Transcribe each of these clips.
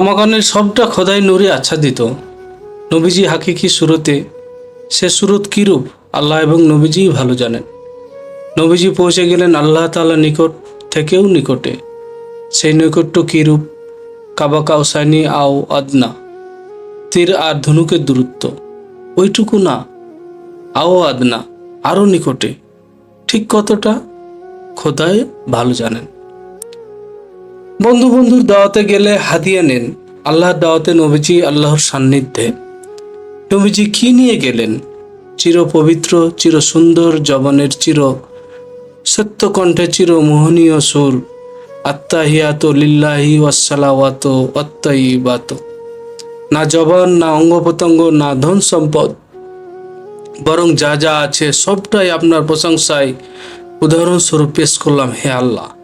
মাকানের সবটা খোদাই নূরে আচ্ছাদিত। নবীজি হাকিকি সুরতে, সে সুরত কীরূপ, আল্লাহ এবং নবীজিই ভালো জানেন। নবীজি পৌঁছে গেলেন আল্লাহ তাআলা নিকট থেকেও নিকটে। সেই নৈকট্য কীরূপ? কাবা কাউসাইনি আও আদনা। তীর আর ধনুকের দূরত্ব। ওইটুকু না, আও আদনা, আরও নিকটে। ঠিক কতটা? খোদাই ভালো জানেন। বন্ধু বন্ধুর দাওয়াতে গেলে হাদিয়া নেন। আল্লাহর দাওয়াতে নবীজি আল্লাহর সান্নিধ্যে। নবীজি কি নিয়ে গেলেন? চির পবিত্র, চির সুন্দর জবানের চির সত্য কণ্ঠে চির মোহনীয় সুর। আত্মাহিয়াত লিল্লাহি ওয়াসালাওয়াত অত্তাইবাত না জবান, না অঙ্গ প্রত্যঙ্গ না ধন সম্পদ। বরং যা যা আছে সবটাই আপনার প্রশংসায়। উদাহরণস্বরূপ পেশ করলাম, হে আল্লাহ।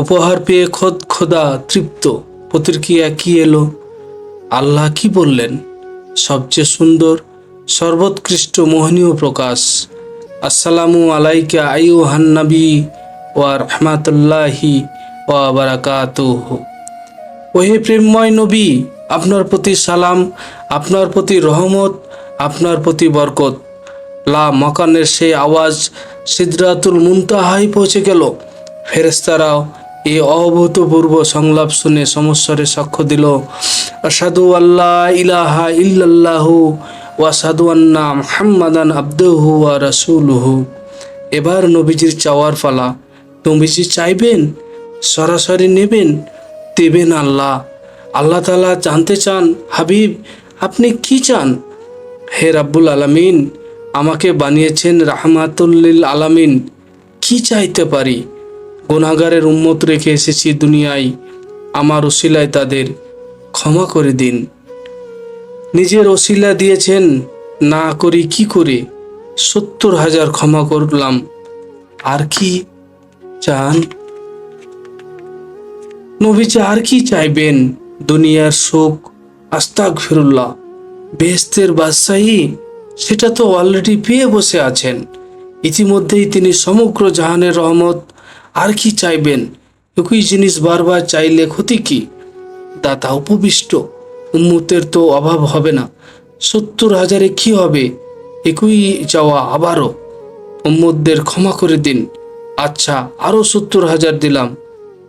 উপহার পেয়ে খোদ খোদা তৃপ্ত। প্রতিক্রিয়া কি এলো। আল্লাহ কি বললেন? সবচেয়ে সুন্দর, সর্বোৎকৃষ্ট, মোহনীয় প্রকাশ। আসসালামু আলাইকা আইউ হান্নাবি ওয়া রহমাতুল্লাহি ওয়া বারাকাতুহু। ওহে প্রেমময় নবী, আপনার প্রতি সালাম, আপনার প্রতি রহমত, আপনার প্রতি বরকত। লা মকানের সেই আওয়াজ সিদ্রাতুল মুনতাহাই পৌঁছে গেল। ফেরেস্তারাও এই অভূতপূর্ব সংলাপ শুনে সমস্বরে সাক্ষ্য দিল আসাদু আল্লাহ ইলাহা ইল্লাল্লাহু ওয়াসাদু আন্না মুহাম্মাদান আব্দুহু ওয়া রাসূলুহু। এবার নবীজির চাওয়ার পালা নবীজি চাইবেন? সরাসরি নেবেন? দেবেন আল্লাহ। আল্লাহ তাআলা জানতে চান, হাবিব, আপনি কি চান? হে রাব্বুল আলামিন, আমাকে বানিয়েছেন রাহমাতুল্লিল আলামিন। কি চাইতে পারি? গুনাগারের উম্মত রেখে এসেছি দুনিয়ায়। আমার ওসিলায় তাদের ক্ষমা করে দিন। নিজের ওসিলা দিয়েছেন, না করি কি করে? সত্তর হাজার ক্ষমা করলাম। আর কি চান? নবীজি আর কি চাইবেন? দুনিয়ার শোক আস্তাক ফিরুল্লাহ বেহেস্তের বাদশাহী, সেটা তো অলরেডি পেয়ে বসে আছেন। ইতিমধ্যেই তিনি সমগ্র জাহানের রহমত আর কি চাইবেন? একই জিনিস বারবার চাইলে ক্ষতি কি? দাতা উপবিষ্ট উম্মতের তো অভাব হবে না। সত্তর হাজারে কি হবে? একই চাওয়া আবারও। উম্মতদের ক্ষমা করে দিন। আচ্ছা আরও সত্তর হাজার দিলাম।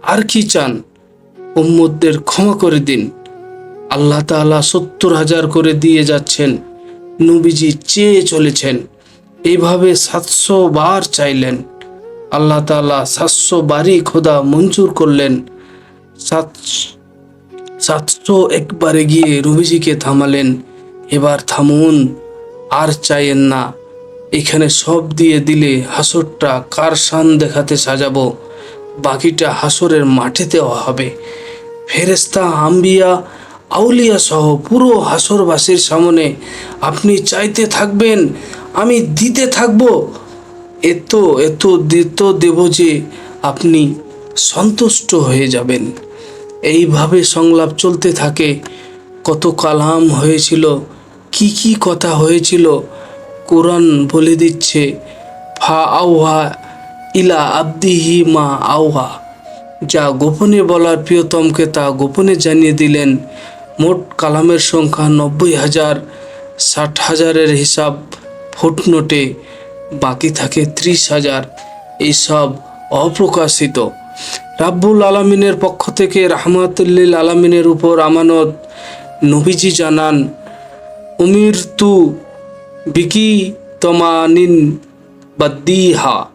আর কি চান? উম্মতদের ক্ষমা করে দিন। আল্লাহ তাআলা সত্তর হাজার করে দিয়ে যাচ্ছেন। নবীজি চেয়ে চলেছেন। এইভাবে সাতশো বার চাইলেন। আল্লাহ তাআলা সাতশো বারই খোদা মঞ্জুর করলেন। সাত সাতশো একবারে গিয়ে রবিজিকে থামালেন। এবার থামুন, আর চাইয়েন না। এখানে সব দিয়ে দিলে হাসরটা কার শান দেখাতে সাজাবো? বাকিটা হাসরের মাঠে দেওয়া হবে। ফেরেস্তা আম্বিয়া, আউলিয়া সহ পুরো হাসরবাসীর সামনে, আপনি চাইতে থাকবেন, আমি দিতে থাকব। এত এত দিত দেব যে আপনি সন্তুষ্ট হয়ে যাবেন। এইভাবে সংলাপ চলতে থাকে। কত কালাম হয়েছিল, কি কি কথা হয়েছিল, কোরআন বলে দিচ্ছে, ফা আউহা ইলা আব্দিহি মা আউহা যা গোপনে বলার প্রিয়তমকে তা গোপনে জানিয়ে দিলেন। মোট কালামের সংখ্যা নব্বই হাজার, ষাট হাজারের হিসাব ফুটনোটে। বাকি থাকে ত্রিশ হাজার। এইসব অপ্রকাশিত। রাব্বুল আলমিনের পক্ষ থেকে রাহমাতুল্লিল আলমিনের উপর আমানত। নবীজি জানান, উমির তু বিকি তমানিন বাদ্দিহা।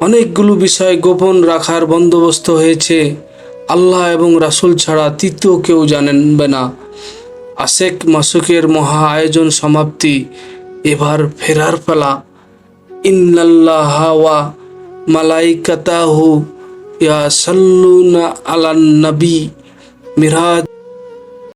অনেকগুলো বিষয় গোপন রাখার বন্দোবস্ত হয়েছে। আল্লাহ এবং রাসূল ছাড়া তৃতীয় কেউ জানেনবে না। আশেক মাসুকের মহা আয়োজন সমাপ্তি। এবার ফেরার পালা। ইন্নাল্লাহ ওয়া মালাইকাতাহু ইয়া সাল্লুনা আলান নবী মিরাজ